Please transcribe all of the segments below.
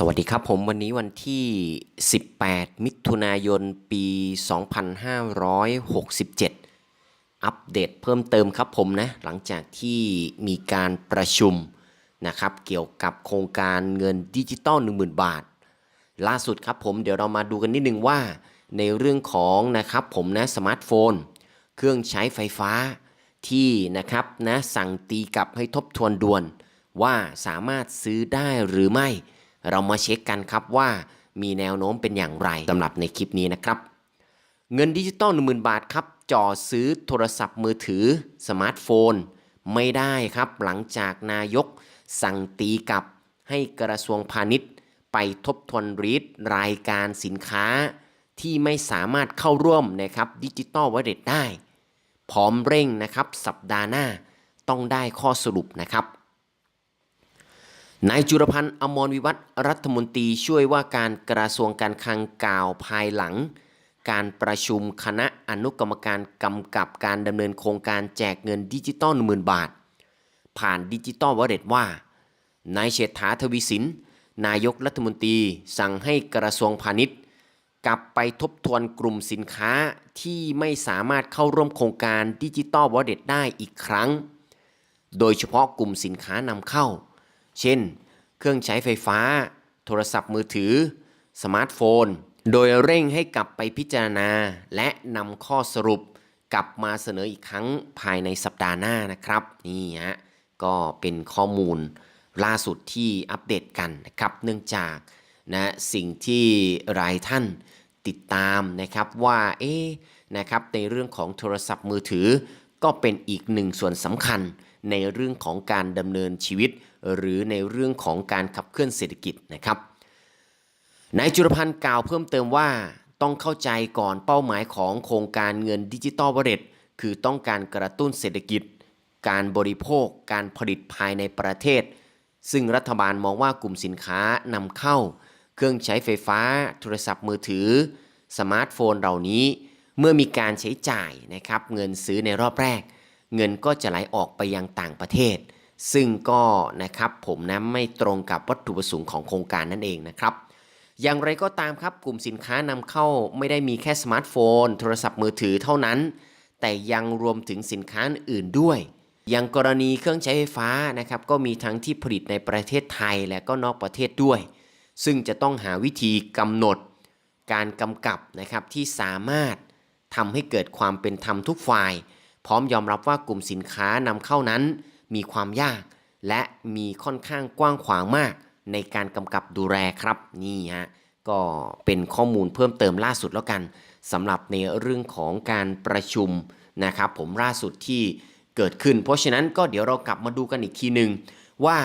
สวัสดีครับผมวันนี้วันที่ 18 มิถุนายน ปี 2567 อัปเดตเพิ่มเติมครับผมนะ หลังจากที่มีการประชุมนะครับ เกี่ยวกับโครงการเงินดิจิตอล10,000 บาท ล่าสุดครับผมเดี๋ยวเรามาดูกันนิดนึงว่า ในเรื่องของนะครับผมนะสมาร์ทโฟน เครื่องใช้ไฟฟ้าที่นะครับนะสั่งตีกลับให้ทบทวนด่วน ว่าสามารถซื้อได้หรือไม่ เรามาเช็คกันครับว่ามีแนวโน้มเป็นอย่างไรสำหรับในคลิปนี้นะครับ เงินดิจิตอล10,000 บาทครับจ่อซื้อโทรศัพท์มือถือสมาร์ทโฟน ไม่ได้ครับหลังจากนายก สั่งตีกลับให้กระทรวงพาณิชย์ ไปทบทวนรีดรายการสินค้า ที่ไม่สามารถเข้าร่วมนะครับดิจิตอลวอลเล็ตได้ พร้อมเร่งนะครับสัปดาห์หน้าต้องได้ข้อสรุปนะครับ นายจุรพันธ์อมรวิวัฒน์รัฐมนตรีช่วยว่าการกระทรวงการคลังกล่าวภายหลัง การประชุมคณะอนุกรรมการกำกับการดำเนินโครงการแจกเงินดิจิตอลหมื่นบาท ผ่านดิจิตอลวอลเล็ตว่านายเศรษฐาทวีสิน นายกรัฐมนตรีสั่งให้กระทรวงพาณิชย์ กลับไปทบทวนกลุ่มสินค้าที่ไม่สามารถเข้าร่วมโครงการดิจิตอลวอลเล็ตได้อีกครั้ง โดยเฉพาะกลุ่มสินค้านำเข้า เช่น เครื่องใช้ไฟฟ้า โทรศัพท์มือถือ สมาร์ทโฟน โดยเร่งให้กลับไปพิจารณา และนำข้อสรุปกลับมาเสนออีกครั้งภายในสัปดาห์หน้านะครับ นี่ฮะก็เป็นข้อมูลล่าสุดที่อัปเดตกันนะครับ เนื่องจากนะสิ่งที่รายท่านติดตามนะครับว่าเอ๊นะครับในเรื่องของโทรศัพท์มือถือ ก็เป็นอีกหนึ่งส่วนสำคัญ ในเรื่องของการดำเนินชีวิต หรือในเรื่องของการขับเคลื่อนเศรษฐกิจนะครับนายจุรพันธ์กล่าวเพิ่มเติมว่าต้องเข้าใจก่อนเป้าหมายของโครงการเงินดิจิตอลวอลเล็ตคือต้องการกระตุ้นเศรษฐกิจ การบริโภค การผลิตภายในประเทศ ซึ่งรัฐบาลมองว่ากลุ่มสินค้านำเข้า เครื่องใช้ไฟฟ้า โทรศัพท์มือถือ สมาร์ทโฟนเหล่านี้ เมื่อมีการใช้จ่ายนะครับเงินซื้อในรอบแรก เงินก็จะไหลออกไปยังต่างประเทศ ซึ่งก็นะครับผมนะไม่ตรงกับวัตถุประสงค์ของโครงการนั่นเองนะครับ อย่างไรก็ตามครับกลุ่มสินค้านำเข้าไม่ได้มีแค่สมาร์ทโฟน โทรศัพท์มือถือเท่านั้น แต่ยังรวมถึงสินค้าอื่นด้วยอย่างกรณีเครื่องใช้ไฟฟ้านะครับก็มีทั้งที่ผลิตในประเทศไทยและก็นอกประเทศด้วย ซึ่งจะต้องหาวิธีกำหนด การกำกับนะครับที่สามารถทำให้เกิดความเป็นธรรมทุกฝ่าย พร้อมยอมรับว่ากลุ่มสินค้านำเข้านั้น มีความยาก และมีค่อนข้างกว้างขวางมาก ในการกำกับดูแลครับ นี่ฮะก็เป็นข้อมูลเพิ่มเติมล่าสุดแล้วกันสำหรับในเรื่องของการประชุมนะครับผมล่าสุดที่เกิดขึ้น เพราะฉะนั้นก็เดี๋ยวเรากลับมาดูกันอีกทีหนึ่งว่า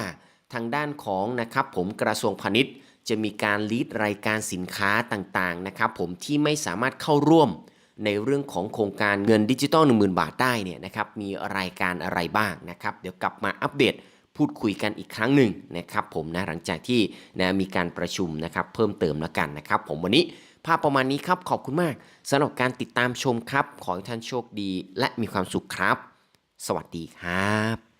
ทางด้านของนะครับผมกระทรวงพาณิชย์ จะมีการลีดรายการสินค้าต่างๆนะครับผมที่ไม่สามารถเข้าร่วม ในเรื่องของโครงการเงินดิจิตอล10,000 บาทได้เนี่ยนะครับมีรายการอะไรบ้างนะครับเดี๋ยวกลับมาอัปเดตพูดคุยกันอีกครั้งหนึ่งนะครับผมนะหลังจากที่นะมีการประชุมนะครับเพิ่มเติมแล้วกันนะครับ ผมวันนี้ภาพประมาณนี้ครับขอบคุณมากสำหรับการติดตามชมครับ ขอให้ท่านโชคดีและมีความสุขครับ สวัสดีครับ